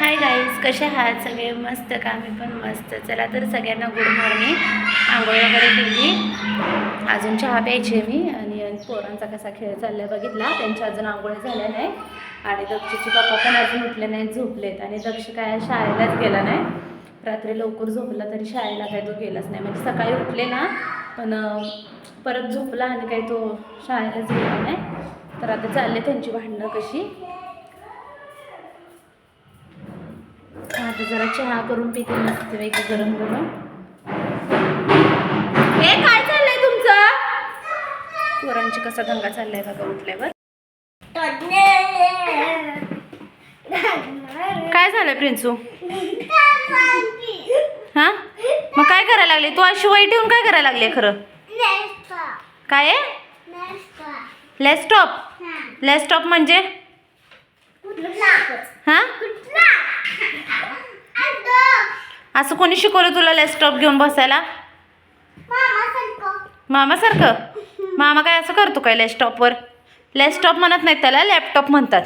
Hi guys कसे आहात? सगळे मस्त का? मी पण मस्त. चला तर सगळ्यांना गुड मॉर्निंग आंघोळ वगैरे केली. अजून चहा प्यायची आहे मी. आणि पोरांचा कसा खेळ चालला बघितला. त्यांच्या अजून आंघोळ झाल्या नाही. आणि दक्षची पप्पा पण अजून उठले नाहीत झोपलेत. आणि दक्ष काय शाळेलाच गेला नाही. रात्री लवकर झोपला तरी शाळेला काय तो गेलाच नाही. म्हणजे सकाळी उठले ना पण परत झोपला आणि काही तो शाळेलाच गेला नाही. तर आता चालले त्यांची भांडणं कशी. आता जरा चहा करून पिते मस्त पैकी गरम गरम. हे काय चाललंय तुमचं? पोरांची कसा दंगा चाललाय बघा उठल्यावर. काय झालंय प्रिन्सू? हा? मग काय करायला लागले? तू अशी वाईट येऊन काय करायला लागले खरं? काय आहे? लॅपटॉप लॅपटॉप म्हणजे? हा? असं कोणी शिकवलं तुला लॅपटॉप घेऊन बसायला? मामासारखं. मामा काय असं करतो काय लॅपटॉपवर लॅपटॉप म्हणत नाहीत त्याला लॅपटॉप म्हणतात.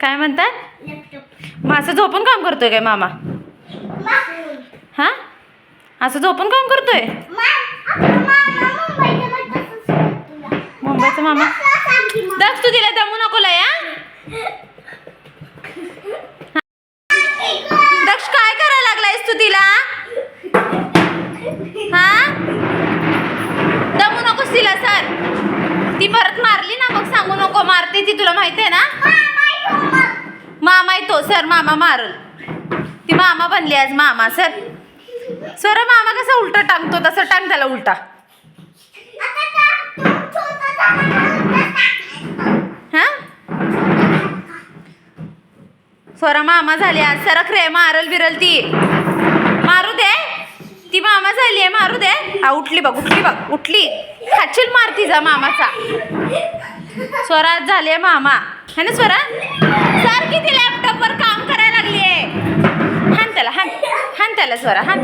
काय म्हणतात? असं झोपून काम करतोय काय मामा? हा? असं झोपून काम करतोय? मुंबईचा मामा? दक्ष तू तिला दमू नको लय हा? दक्ष काय करायला लागलायस तू तिला? हा? दमू नकोस तिला सर. ती परत मारली ना मग सांगू नको मारते ती तुला माहिती आहे ना? मामा येतो सर मामा मारल. ती मामा बनली आज मामा सर. सर मामा कसा उलटा टांगतो तसं टांग त्याला उलटा. हा? स्वरा मामा झाली आज. सर खरे मारल बिरल ती. मारू दे. ती मामा झाली आहे मारू दे. हा उठली बघ उठली बघ उठली. खाचील मार तिचा मामाचा. स्वरा आज झाली आहे मामा. है ना स्वरा सारखी ती लॅपटॉपवर काम करायला लागली आहे. हान त्याला हान हान त्याला स्वरा हान.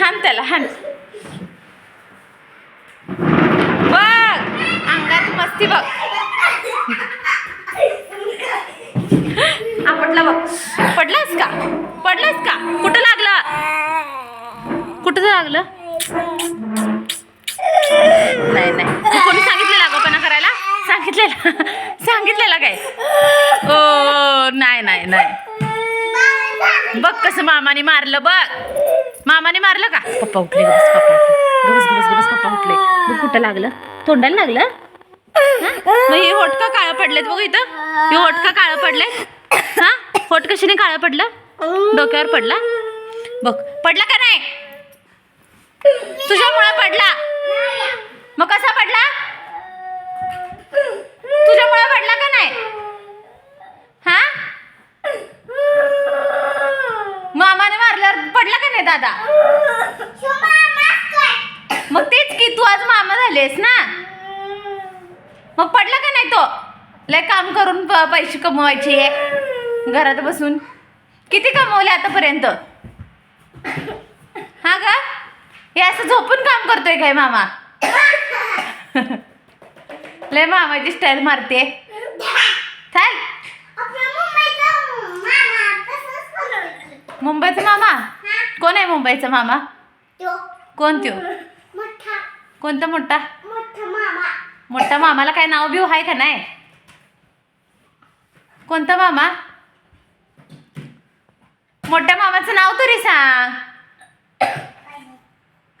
हान त्याला हान. बघ अंगात मस्ती बघ. पडलास का पडलास का? कुठं लागला? कुठं लागलं? नाही नाही. तू कोणी सांगितलेलं अगोपणा करायला? सांगितलेलं. सांगितलेलं काय? ओ नाही नाही नाही. बघ कसं मामाने मारलं बघ. मामाने मारलं का? पप्पा उठले गबस पप्पा उठले. गबस गबस गबस पप्पा उठले. बघ कुठं लागलं? तोंडाला लागलं? मग हे होटका काळं पडलेत बघ इथं. हे होटका काळं पडलेत. हा? होट कशाने काळं पडलं? डोक्यावर पडला? बघ पडला का नाही? तुझ्यामुळे पडला. मग कसा पडला? तुझ्यामुळे पडला का नाही? हा? मामाने मारल्यावर पडला का नाही दादा? मग तेच की तू आज मामा झालेस ना? मग पडला का नाही तो? लय काम करून प- पैसे कमवायचे. घरात बसून. किती कमवले आतापर्यंत? हा का? हे असं झोपून काम करतोय काय मामा? लय मामाची स्टाईल मारते चाल. मुंबईचा मामा? कोण आहे मुंबईचा मामा? कोण त्यो? कोणता मोठा? मोठा मामाला काय नाव बिव आहे का नाही? कोणता मामा? मोठ्या मामाचं नाव तरी सांग.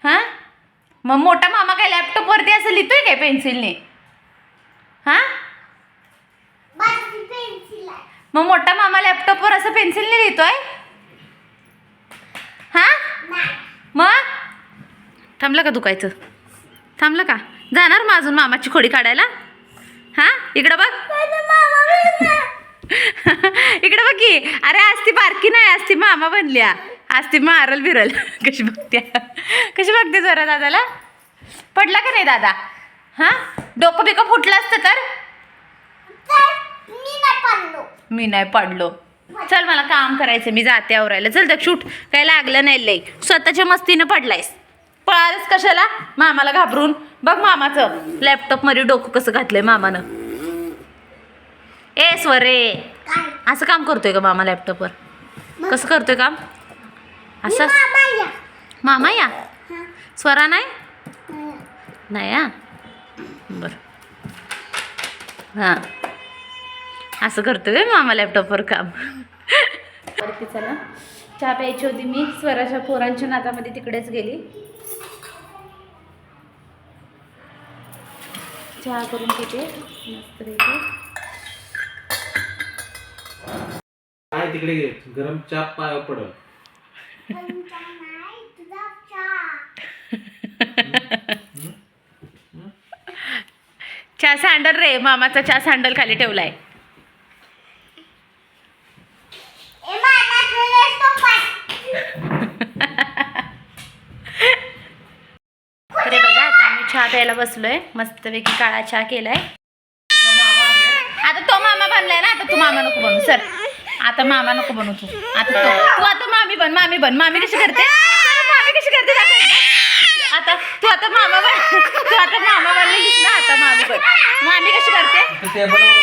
हा? मग मोठा मामा काय लॅपटॉप वरती असं लिहितोय काय पेन्सिलने हा? मग मोठा मामा लॅपटॉपवर असं पेन्सिलने लिहितोय? हा? मग? थांबलं का दुखायचं? थांबलं का? जाणार मग अजून मामाची खोडी काढायला? हा? इकडं बघ. इकडं बघ की. अरे आज ती बारकी नाही आज ती मामा बनल्या. आज ती मारल बिरल. कशी बघते? कशी बघते जरा दादाला? पडला का नाही दादा? हा? डोकं बिकं फुटलं असतं तर? मी नाही पडलो. चल मला काम करायचं मी जाते आवरायला. चल तर शूट. काय लागलं नाही लई. स्वतःच्या मस्तीनं पडलायस. पळालच कशाला? मामाला घाबरून. बघ मामाचं लॅपटॉपमध्ये डोकं कसं घातलंय मामानं. ए स्वरे. असं काम करतोय का मामा लॅपटॉपवर कसं करतोय काम? असं? मामा या? स्वरा नाही? नाही. हा? बरं. हां. असं करतोय मामा लॅपटॉपवर काम? चला. चहा प्यायची होती मी. स्वराच्या पोरांच्या नातामध्ये तिकडेच गेली. चहा करून पिते मस्तपैकी तिकडे घे गरम चहा पाय पडल. चहा सँडल रे मामाचा चहा सँडल खाली ठेवलाय. अरे बघा आता मी चहा प्यायला बसलोय. मस्तपैकी काळा चहा केलाय. आता तो मामा बनलाय ना आता तू मामा नको बनू सर. आता मामा नको बनू तू. आता तो तू आता मामी बन मामी बन. मामी कशी करते? मामी कशी करते दाखव. आता तू आता मामा बन तू आता मामा बनलेलीस ना आता मामी बन. मामी कशी करते? टेबलवर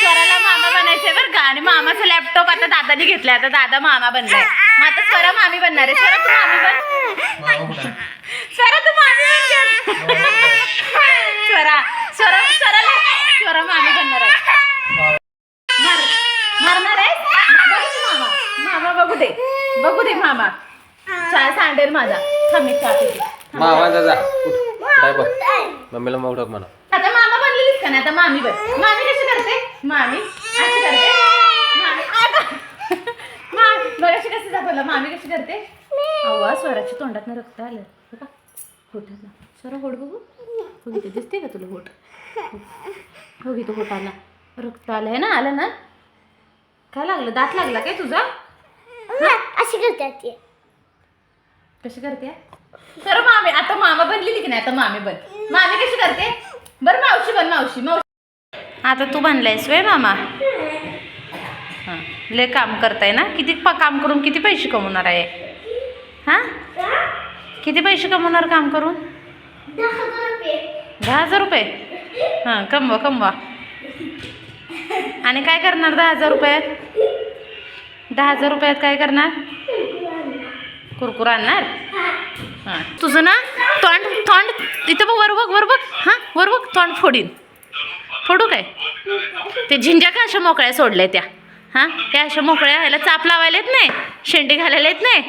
स्वराला मामा बनायचंय बरं का. आणि मामाचा लॅपटॉप आता दादाने घेतलाय. आता दादा मामा बनलाय. मग आता स्वरा मामी बनणार आहे. स्वरा तू मामी बन. स्वरा तू मामी बन स्वरा स्वरा स्वराला स्वरा मामी बनणार आहे मारणार आहे बघू दे मामा मामा बघू दे. बघू दे मामा. चहा सांडेल माझा. थांब चहा पिते. मामा काय बघ. मम्मीला मग म्हणा. आता मामा बनलेलीच का नाही? आता मामी बन. मामी कशी करते? मामी अशी करते. मामी. आता मामी बघ अशी कशी दाखवलं मामी कशी करते? अव्वा स्वराच्या तोंडात रक्त आलं. बघा. होठाला स्वरा होट बघू. हो इथे दिसते का तुला होट? हो होट आला. रक्त आलं आहे ना? आलं ना? काय लागलं? दात लागला काय तुझा? अशी करतात ते. कशी करते? खरं मामी आता मामा बनलेली की नाही? आता मामी बन. मामी कशी करते? बरं मावशी बन मावशी. मावशी आता तू बनलायस वे मामा? हां लय काम करताय ना? किती प काम करून किती पैसे कमवणार आहे? हां? किती पैसे कमवणार काम करून? दहा हजार रुपये दहा हजार रुपये. हां कमवा कमवा. आणि काय करणार दहा हजार रुपयात? दहा हजार रुपयात काय करणार? कुरकुरा आणणार? हां. तुझं ना तोंड तोंड इथं बघ वर बघ वर बघ. हां वर बघ तोंड फोडीन. फोडू काय? ते झिंज्या का अशा मोकळ्या सोडल्या त्या? हां त्या अशा मोकळ्या ह्याला चाप लावायला येत नाही? शेंडी घालायला येत नाही?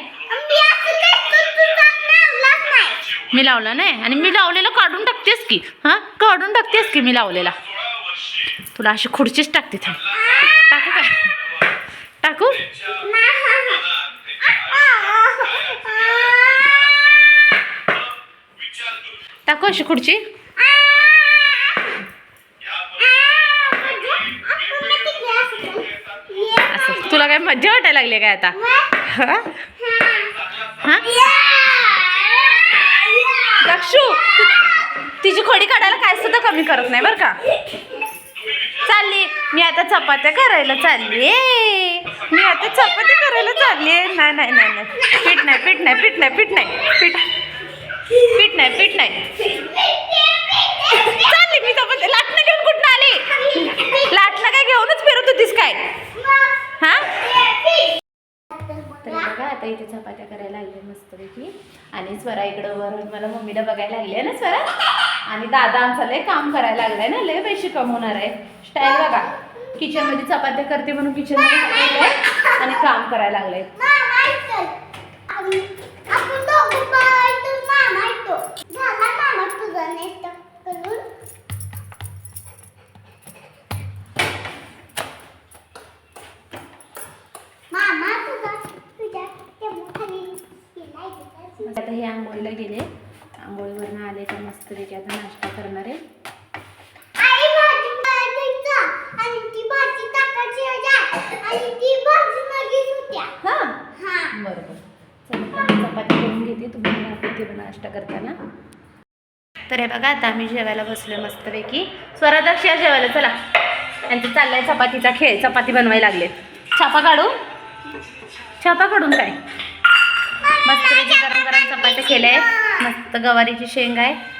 मी लावला नाही. आणि मी लावलेलं काढून टाकतेस की? हां काढून टाकतेस की मी लावलेला? तुला अशी खुर्चीच टाकते थांब. टाकू टाकू अशी खुर्ची. तुला काय मज्जा वाटायला लागली काय आता? लक्षू तिची खोडी काढायला काय सुद्धा कमी करत नाही बरं का? चालली. मी आता चपात्या करायला चालली. मी आता चपाती करायला चालली नाही नाही नाही नाही. पीठ नाही पीठ नाही पीठ नाही पीठ नाही. पीठ. पीठ नाही पीठ नाही. चालली मी चपाती. लाटणं घेऊन कुठं आली? लाटणं काय घेऊनच फिरत होतीस काय? हा? तर बघा आता इथे चपात्या करायला लागले मस्तपैकी. आणि स्वरा इकडं वर मला मम्मीला बघायला लागली ना स्वरा? आणि दादा आमचा लय काम करायला लागलाय ना लय पैसे कमवणार आहे. स्टाईल बघा. किचनमध्ये चपात्या करते म्हणून किचनमध्ये आणि काम करायला तिथं. आता हे आंघोळीला गेले. आंघोळीवरनं आले तर मस्तपैकी आता नाश्ता करणार आहे आई भाजी करायचा आणि ती भाजी टाकायची ह्याच्यात आणि ती भाजी लगेच होत्या हां हा बरोबर चला आता मी माहिती तुम्ही दाखवते पण नाश्ता करताना. तर हे बघा आता आम्ही जेवायला बसलोय मस्तपैकी. स्वरादक्ष या जेवायला चला. यांचं चाललाय चपातीचा खेळ चपाती बनवायला लागले. छापा काढू? छापा काढून काय? मस्तपैकी गरम गरम चपात्या केल्या आहेत. मस्त गवारीची शेंग आहे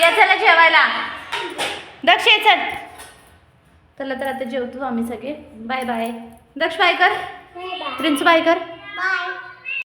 या चला जेवायला. दक्ष चल. चला तर आता जेवतो आम्ही सगळे. Bye bye. दक्ष बाय कर बाय. प्रिन्स बाय कर बाय